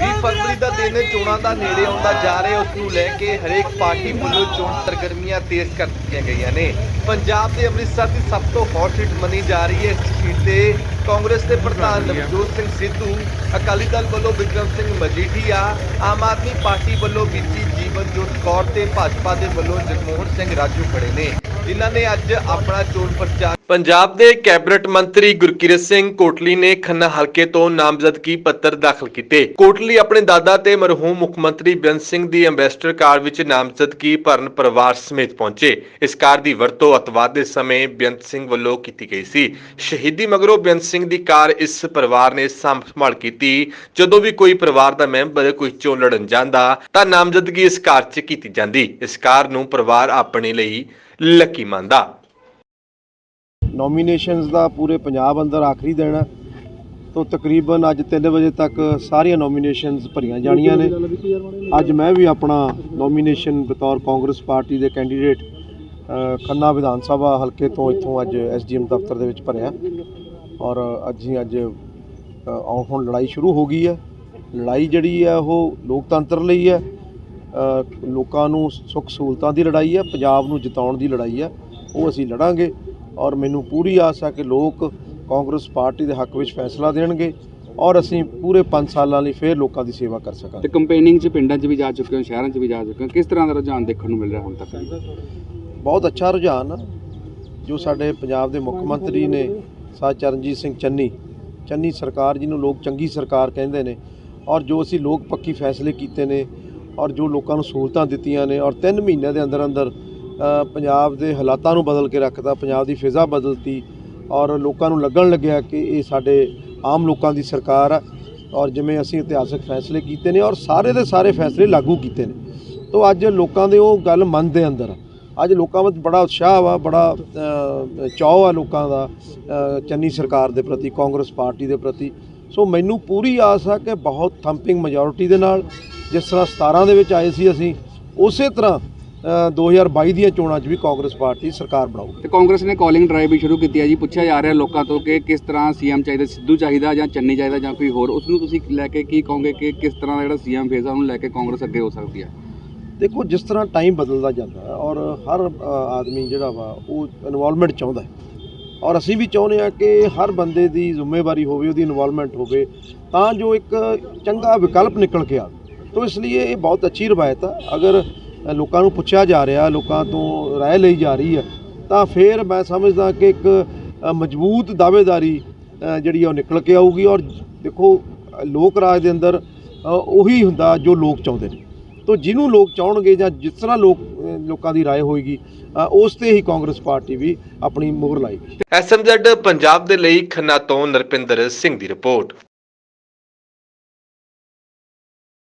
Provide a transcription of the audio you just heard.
20 ਫਰਵਰੀ ਦਾ ਦਿਨ ਚੋਣਾਂ ਦਾ ਨੇੜੇ ਆਉਂਦਾ ਜਾ ਰਿਹਾ, ਉਸ ਨੂੰ ਲੈ ਕੇ ਹਰੇਕ ਪਾਰਟੀ ਵੱਲੋਂ ਚੋਣ ਸਰਗਰਮੀਆਂ ਤੇਜ਼ ਕਰ ਦਿੱਤੀਆਂ ਗਈਆਂ ਨੇ। ਪੰਜਾਬ ਦੇ ਅੰਮ੍ਰਿਤਸਰ ਦੀ ਸਭ ਤੋਂ ਹੌਟ ਸੀਟ ਮੰਨੀ ਜਾ ਰਹੀ ਹੈ, ਇਸ ਸੀਟ ਤੇ ਕਾਂਗਰਸ ਦੇ ਪ੍ਰਧਾਨ ਨਵਜੋਤ ਸਿੰਘ ਸਿੱਧੂ ਅਕਾਲੀ ਦਲ ਵੱਲੋਂ ਵਿਕਰਮ ਸਿੰਘ ਮਜੀਠੀਆ ਆਮ ਆਦਮੀ ਪਾਰਟੀ ਵੱਲੋਂ ਬੀਤੀ ਜੀਵਨਜੋਤ ਕੌਰ ਤੇ ਭਾਜਪਾ ਦੇ ਵੱਲੋਂ ਜਗਮੋਹਨ ਸਿੰਘ ਰਾਜੂ ਖੜੇ ਨੇ। ਜਿਨ੍ਹਾਂ ਨੇ ਅੱਜ ਆਪਣਾ ਚੋਣ ਪ੍ਰਚਾਰ ਪੰਜਾਬ ਦੇ ਕੈਬਨਿਟ ਮੰਤਰੀ ਗੁਰਕਿਰਤ ਸਿੰਘ ਕੋਟਲੀ ਨੇ ਖੰਨਾ ਹਲਕੇ ਤੋਂ ਨਾਮਜ਼ਦਗੀ ਪੱਤਰ ਦਾਖਲ ਕੀਤੇ। ਕੋਟਲੀ ਆਪਣੇ ਦਾਦਾ ਤੇ ਮਰਹੂਮ ਮੁੱਖ ਮੰਤਰੀ ਬੇਅੰਤ ਸਿੰਘ ਦੀ ਐਂਬੈਸਡਰ ਕਾਰ ਵਿੱਚ ਨਾਮਜ਼ਦਗੀ ਭਰਨ ਪਰਿਵਾਰ ਸਮੇਤ ਪਹੁੰਚੇ। ਇਸ ਕਾਰ ਦੀ ਵਰਤੋਂ ਅਤਵਾਦ ਦੇ ਸਮੇਂ ਬੇਅੰਤ ਸਿੰਘ ਵੱਲੋਂ ਕੀਤੀ ਗਈ ਸੀ। ਸ਼ਹੀਦੀ ਮਗਰੋਂ ਬੇਅੰਤ ਸਿੰਘ ਦੀ ਕਾਰ ਇਸ ਪਰਿਵਾਰ ਨੇ ਸਾਂਭ ਸੰਭਾਲ ਕੀਤੀ। ਜਦੋਂ ਵੀ ਕੋਈ ਪਰਿਵਾਰ ਦਾ ਮੈਂਬਰ ਕੋਈ ਚੋਣ ਲੜਨ ਜਾਂਦਾ, ਤਾਂ ਨਾਮਜ਼ਦਗੀ ਇਸ ਕਾਰ 'ਚ ਕੀਤੀ ਜਾਂਦੀ। ਇਸ ਕਾਰ ਨੂੰ ਪਰਿਵਾਰ ਆਪਣੇ ਲਈ ਲੱਕੀ ਮੰਨਦਾ। ਨੋਮੀਨੇਸ਼ਨਸ ਦਾ ਪੂਰੇ ਪੰਜਾਬ ਅੰਦਰ ਆਖਰੀ ਦਿਨ ਹੈ। ਤੋਂ ਤਕਰੀਬਨ ਅੱਜ 3 ਵਜੇ ਤੱਕ ਸਾਰੀਆਂ ਨੋਮੀਨੇਸ਼ਨਸ ਭਰੀਆਂ ਜਾਣੀਆਂ ਨੇ। ਅੱਜ ਮੈਂ ਵੀ ਆਪਣਾ ਨੋਮੀਨੇਸ਼ਨ ਬਤੌਰ ਕਾਂਗਰਸ ਪਾਰਟੀ ਦੇ ਕੈਂਡੀਡੇਟ ਖੰਨਾ ਵਿਧਾਨ ਸਭਾ ਹਲਕੇ ਤੋਂ ਇੱਥੋਂ ਅੱਜ ਐਸਡੀਐਮ ਦਫ਼ਤਰ ਦੇ ਵਿੱਚ ਭਰਿਆ। ਔਰ ਅੱਜ ਹੀ ਅੱਜ ਆਉ ਹੁਣ ਲੜਾਈ ਸ਼ੁਰੂ ਹੋ ਗਈ ਹੈ। ਲੜਾਈ ਜਿਹੜੀ ਹੈ ਉਹ ਲੋਕਤੰਤਰ ਲਈ ਹੈ। ਲੋਕਾਂ ਨੂੰ ਸੁੱਖ ਸਹੂਲਤਾਂ ਦੀ ਲੜਾਈ ਹੈ ਪੰਜਾਬ ਨੂੰ ਜਿਤਾਉਣ ਦੀ ਲੜਾਈ ਹੈ। ਉਹ ਅਸੀਂ ਲੜਾਂਗੇ ਔਰ ਮੈਨੂੰ ਪੂਰੀ ਆਸ ਹੈ ਕਿ ਲੋਕ ਕਾਂਗਰਸ ਪਾਰਟੀ ਦੇ ਹੱਕ ਵਿੱਚ ਫੈਸਲਾ ਦੇਣਗੇ ਔਰ ਅਸੀਂ ਪੂਰੇ 5 ਸਾਲਾਂ ਲਈ ਫੇਰ ਲੋਕਾਂ ਦੀ ਸੇਵਾ ਕਰ ਸਕਾਂਗੇ। ਤੇ ਕੰਪੇਨਿੰਗ ਚ ਪਿੰਡਾਂ 'ਚ ਵੀ ਜਾ ਚੁੱਕੇ ਹੋ ਸ਼ਹਿਰਾਂ 'ਚ ਵੀ ਜਾ ਚੁੱਕੇ ਹੋ ਕਿਸ ਤਰ੍ਹਾਂ ਦਾ ਰੁਝਾਨ ਦੇਖਣ ਨੂੰ ਮਿਲ ਰਿਹਾ ਹੁਣ ਤੱਕ? ਬਹੁਤ ਅੱਛਾ ਰੁਝਾਨ ਜੋ ਸਾਡੇ ਪੰਜਾਬ ਦੇ ਮੁੱਖ ਮੰਤਰੀ ਨੇ ਸਾ ਚਰਨਜੀਤ ਸਿੰਘ ਚੰਨੀ। ਚੰਨੀ ਸਰਕਾਰ ਜਿਹਨੂੰ ਲੋਕ ਚੰਗੀ ਸਰਕਾਰ ਕਹਿੰਦੇ ਨੇ ਔਰ ਜੋ ਅਸੀਂ ਲੋਕ ਪੱਕੀ ਫੈਸਲੇ ਕੀਤੇ ਨੇ ਔਰ ਜੋ ਲੋਕਾਂ ਨੂੰ ਸਹੂਲਤਾਂ ਦਿੱਤੀਆਂ ਨੇ ਔਰ 3 ਮਹੀਨਿਆਂ ਦੇ ਅੰਦਰ ਅੰਦਰ ਪੰਜਾਬ ਦੇ ਹਾਲਾਤਾਂ ਨੂੰ ਬਦਲ ਕੇ ਰੱਖਤਾ, ਪੰਜਾਬ ਦੀ ਫਿਜ਼ਾ ਬਦਲਤੀ ਔਰ ਲੋਕਾਂ ਨੂੰ ਲੱਗਣ ਲੱਗਿਆ ਕਿ ਇਹ ਸਾਡੇ ਆਮ ਲੋਕਾਂ ਦੀ ਸਰਕਾਰ ਆ ਔਰ ਜਿਵੇਂ ਅਸੀਂ ਇਤਿਹਾਸਕ ਫੈਸਲੇ ਕੀਤੇ ਨੇ ਔਰ ਸਾਰੇ ਦੇ ਸਾਰੇ ਫੈਸਲੇ ਲਾਗੂ ਕੀਤੇ ਨੇ। ਤੋਂ ਅੱਜ ਲੋਕਾਂ ਦੇ ਉਹ ਗੱਲ ਮਨ ਦੇ ਅੰਦਰ ਆ। ਅੱਜ ਲੋਕਾਂ ਵਿੱਚ ਬੜਾ ਉਤਸ਼ਾਹ ਵਾ ਬੜਾ ਅ, ਆ ਲੋਕਾਂ ਦਾ ਚੰਨੀ ਸਰਕਾਰ ਦੇ ਪ੍ਰਤੀ ਕਾਂਗਰਸ ਪਾਰਟੀ ਦੇ ਪ੍ਰਤੀ। ਸੋ ਮੈਨੂੰ ਪੂਰੀ ਆਸ ਆ ਕਿ ਬਹੁਤ ਥੰਪਿੰਗ ਮੈਜੋਰਿਟੀ ਦੇ ਨਾਲ ਜਿਸ ਤਰ੍ਹਾਂ 17 ਦੇ ਵਿੱਚ ਆਏ ਸੀ ਅਸੀਂ ਉਸੇ ਤਰ੍ਹਾਂ ਅ, 2022 ਦੀਆਂ ਚੋਣਾਂ 'ਚ ਵੀ ਕਾਂਗਰਸ ਪਾਰਟੀ ਸਰਕਾਰ ਬਣਾਊਗੀ। ਤੇ ਕਾਂਗਰਸ ਨੇ ਕਾਲਿੰਗ ਡਰਾਈਵ ਵੀ ਸ਼ੁਰੂ ਕੀਤੀ ਹੈ ਜੀ। ਪੁੱਛਿਆ ਜਾ ਰਿਹਾ ਲੋਕਾਂ ਤੋਂ ਕਿ ਕਿਸ ਤਰ੍ਹਾਂ ਸੀਐਮ ਚਾਹੀਦਾ ਸਿੱਧੂ ਚਾਹੀਦਾ ਜਾਂ ਚੰਨੀ ਚਾਹੀਦਾ ਜਾਂ ਕੋਈ ਹੋਰ? ਉਸ ਨੂੰ ਤੁਸੀਂ ਲੈ ਕੇ ਕੀ ਕਹੋਗੇ ਕਿ ਕਿਸ ਤਰ੍ਹਾਂ ਦਾ ਜਿਹੜਾ ਸੀਐਮ ਫੇਸ ਆ ਉਹਨੂੰ ਲੈ ਕੇ ਕਾਂਗਰਸ ਅੱਗੇ ਹੋ ਸਕਦੀ ਹੈ? ਦੇਖੋ, ਜਿਸ ਤਰ੍ਹਾਂ ਟਾਈਮ ਬਦਲਦਾ ਜਾਂਦਾ ਔਰ ਹਰ ਆਦਮੀ ਜਿਹੜਾ ਵਾ, ਉਹ ਇਨਵੋਲਵਮੈਂਟ ਚਾਹੁੰਦਾ ਔਰ ਅਸੀਂ ਵੀ ਚਾਹੁੰਦੇ ਆ ਕਿ ਹਰ ਬੰਦੇ ਦੀ ਜ਼ਿੰਮੇਵਾਰੀ ਹੋਵੇ, ਉਹਦੀ ਇਨਵੋਲਵਮੈਂਟ ਹੋਵੇ, ਤਾਂ ਜੋ ਇੱਕ ਚੰਗਾ ਵਿਕਲਪ ਨਿਕਲ ਕੇ ਆਵੇ। ਤੋ ਇਸ ਲਈ ਇਹ ਬਹੁਤ ਅੱਛੀ ਰਵਾਇਤ ਆ। ਅਗਰ ਲੋਕਾਂ ਨੂੰ ਪੁੱਛਿਆ ਜਾ ਰਿਹਾ, ਲੋਕਾਂ ਤੋਂ ਰਾਏ ਲਈ ਜਾ ਰਹੀ ਹੈ, ਤਾਂ ਫਿਰ ਮੈਂ ਸਮਝਦਾ ਕਿ ਇੱਕ ਮਜ਼ਬੂਤ ਦਾਅਵੇਦਾਰੀ ਜਿਹੜੀ ਆ, ਉਹ ਨਿਕਲ ਕੇ ਆਊਗੀ। ਔਰ ਦੇਖੋ, ਲੋਕ ਰਾਜ ਦੇ ਅੰਦਰ ਉਹੀ ਹੁੰਦਾ ਜੋ ਲੋਕ ਚਾਹੁੰਦੇ ਨੇ। ਤੋ ਜਿਹਨੂੰ ਲੋਕ ਚਾਹਣਗੇ ਜਾਂ ਜਿਸ ਤਰ੍ਹਾਂ ਲੋਕ ਅ, ਲੋਕਾਂ ਦੀ رائے ਹੋਏਗੀ ਅ, ਉਸ ਤੇ ਹੀ ਕਾਂਗਰਸ ਪਾਰਟੀ ਵੀ ਆਪਣੀ ਮੋਹਰ ਲਾਏਗੀ ਐਸਐਮਜ਼ੈਡ ਪੰਜਾਬ ਦੇ ਲਈ ਖੰਨਾ ਤੋਂ ਨਰਪਿੰਦਰ ਸਿੰਘ ਦੀ ਰਿਪੋਰਟ